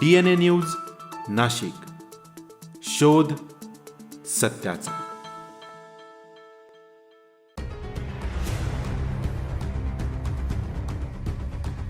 D N A news Nashik. शोध सत्याचा.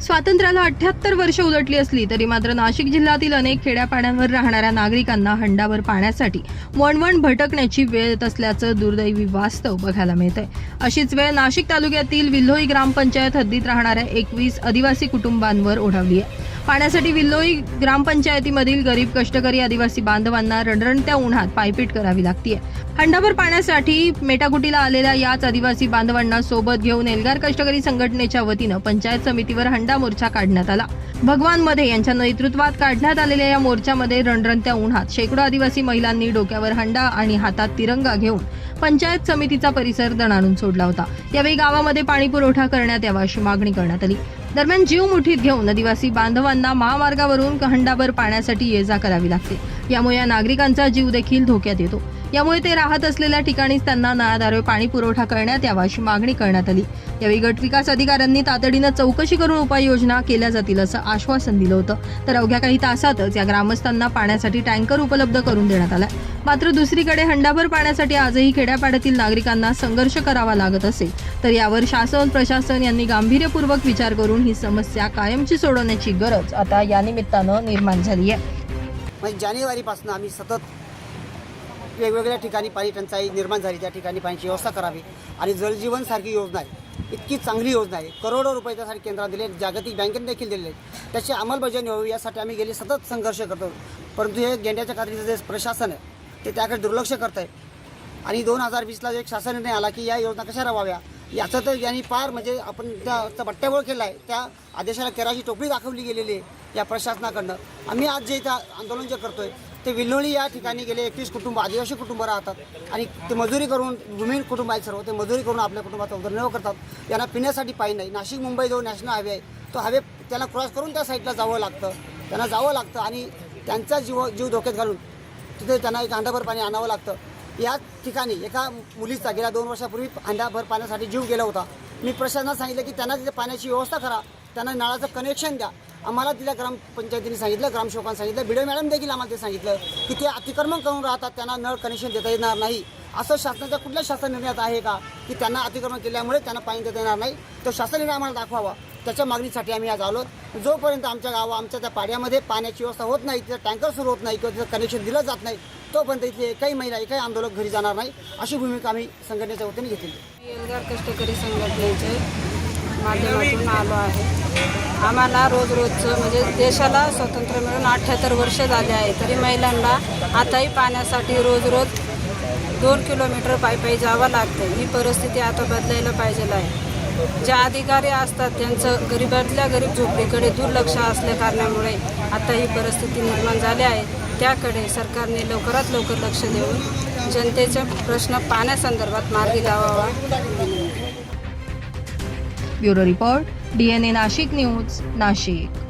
स्वातंत्र्याला अठ्याहत्तर वर्ष उलटली असली तरी मात्र नाशिक जिल्ह्यातील अनेक खेड्यापाड्यांवर राहणाऱ्या नागरिकांना हंडावर पाण्यासाठी वणवण भटकण्याची वेळ येत असल्याचं दुर्दैवी वास्तव बघायला मिळतंय. अशीच वेळ नाशिक तालुक्यातील विल्होई ग्रामपंचायत हद्दीत राहणाऱ्या एकवीस आदिवासी कुटुंबांवर ओढावली आहे. पाण्यासाठी विल्लोई ग्रामपंचायतीमधील गरीब कष्टकरी आदिवासी बांधवांना रणरणत्या उन्हात पायपीट करावी लागतीये. हंडाभर पाण्यासाठी मेटाकुटीला आलेल्या याच आदिवासी बांधवांना सोबत घेऊन एल्गार कष्टकरी संघटनेच्या वतीनं पंचायत समितीवर हंडा मोर्चा काढण्यात आला. भगवानमध्ये यांच्या नेतृत्वात काढण्यात आलेल्या या मोर्चामध्ये रणरणत्या उन्हात शेकडो आदिवासी महिलांनी डोक्यावर हंडा आणि हातात तिरंगा घेऊन पंचायत समितीचा परिसर दणाणून सोडला होता. यावेळी गावामध्ये पाणी पुरवठा करण्यात यावा अशी मागणी करण्यात आली. दरम्यान जीव मुठीत घेऊन आदिवासी बांधवांना महामार्गावरून हंडाभर पाण्यासाठी ये जा करावी लागते. यामुळे या नागरिकांचा जीव देखील धोक्यात येतो. यामुळे ते राहत असलेल्या ठिकाणीच त्यांना नळाद्वारे पाणी पुरवठा करण्यात यावा अशी मागणी करण्यात आली. यावेळी गटविकास अधिकाऱ्यांनी तातडीनं चौकशी करून उपाययोजना केल्या जातील असं आश्वासन दिलं होतं. तर अवघ्या काही तासातच या ग्रामस्थांना पाण्यासाठी टँकर उपलब्ध करून देण्यात आलाय. मात्र दुसरीकडे हंडाभर पाण्यासाठी आजही खेड्यापाड्यातील नागरिकांना संघर्ष करावा लागत असेल तर यावर शासन प्रशासन यांनी गांभीर्यपूर्वक विचार करून ही समस्या कायमची सोडवण्याची गरज आता या निमित्तानं निर्माण झाली आहे. म्हणजे जानेवारीपासून आम्ही सतत वेगवेगळ्या ठिकाणी पाणी टंचाई निर्माण झाली. त्या ठिकाणी पाण्याची व्यवस्था करावी. आणि जलजीवनसारखी योजना आहे. इतकी चांगली योजना आहे. करोडो रुपये त्यासाठी केंद्रात दिले जागतिक बँकेने देखील दिलेले आहेत. त्याची अंमलबजावणी व्हावी. यासाठी आम्ही गेले सतत संघर्ष करतो. परंतु हे गेंड्याच्या खात्रीचं जे प्रशासन आहे ते त्याकडे दुर्लक्ष करत आहे आणि दोन हजार वीसला एक शासन निर्णय आला की या योजना कशा राबवाव्या याचं तर यांनी पार म्हणजे आपण त्या त्या बट्ट्याबोळ केला आहे त्या आदेशाला केराची टोपली दाखवली गेलेली आहे या प्रशासनाकडनं. आम्ही आज जे इथं आंदोलन जे करतोय ते विल्होळी या ठिकाणी गेले एकवीस कुटुंब आदिवासी कुटुंब राहतात. आणि ते मजुरी करून भूमिहीन कुटुंब आहेत सर्व ते मजुरी करून आपल्या कुटुंबाचा उदरनिर्वाह करतात. यांना पिण्यासाठी पाणी नाही. नाशिक मुंबई जो नॅशनल हायवे आहे तो हायवे त्याला क्रॉस करून त्या साईडला जावं लागतं. त्यांना जावं लागतं आणि त्यांचा जीव जीव धोक्यात घालून तिथे त्यांना एक अंडाभर पाणी आणावं लागतं. या ठिकाणी एका मुलीचा गेल्या दोन वर्षापूर्वी अंडाभर पाण्यासाठी जीव गेला होता. मी प्रशासनाला सांगितलं की त्यांना तिथे पाण्याची व्यवस्था करा. त्यांना नळाचं कनेक्शन द्या. आम्हाला तिथल्या ग्रामपंचायतीने सांगितलं ग्रामसेवकांनी सांगितलं बिडे मॅडम देखील आम्हाला ते सांगितलं की ते अतिक्रमण करून राहतात त्यांना नळ कनेक्शन देता येणार नाही. असं शासनाच्या कुठल्या शासन निर्णयात आहे का? की त्यांना अतिक्रमण केल्यामुळे त्यांना पाणी देता येणार नाही. तो शासन निर्णय आम्हाला दाखवावा. त्याच्या मागणीसाठी आम्ही आज आलो. जोपर्यंत आमच्या गावा आमच्या त्या पाड्यामध्ये पाण्याची व्यवस्था होत नाही तिथं टँकर सुरू होत नाही किंवा तिथं कनेक्शन दिलं जात नाही तोपर्यंत इथले एकही महिला एकही आंदोलक घरी जाणार नाही अशी भूमिका आम्ही संघटनेच्या वतीने घेतली एल्गार कष्टकरी संघटनेचे माध्यमातून आलो आहे. आम्हाला रोज रोजचं म्हणजे देशाला स्वातंत्र्य मिळून अठ्ठ्याहत्तर वर्ष झाले आहे तरी महिलांना आताही पाण्यासाठी रोज रोज दोन किलोमीटर पायी पायी जावं लागतं ही परिस्थिती आता बदलायला पाहिजे आहे. ज्या अधिकारी असतात त्यांचं गरिबातल्या गरीब झोपडीकडे दुर्लक्ष असल्या कारणामुळे आता ही परिस्थिती निर्माण झाली आहे. त्याकडे सरकारने लवकरात लवकर लक्ष देऊन जनतेचा प्रश्न पाण्यासंदर्भात मार्गी लावावा. Bureau report DNA Nashik news Nashik.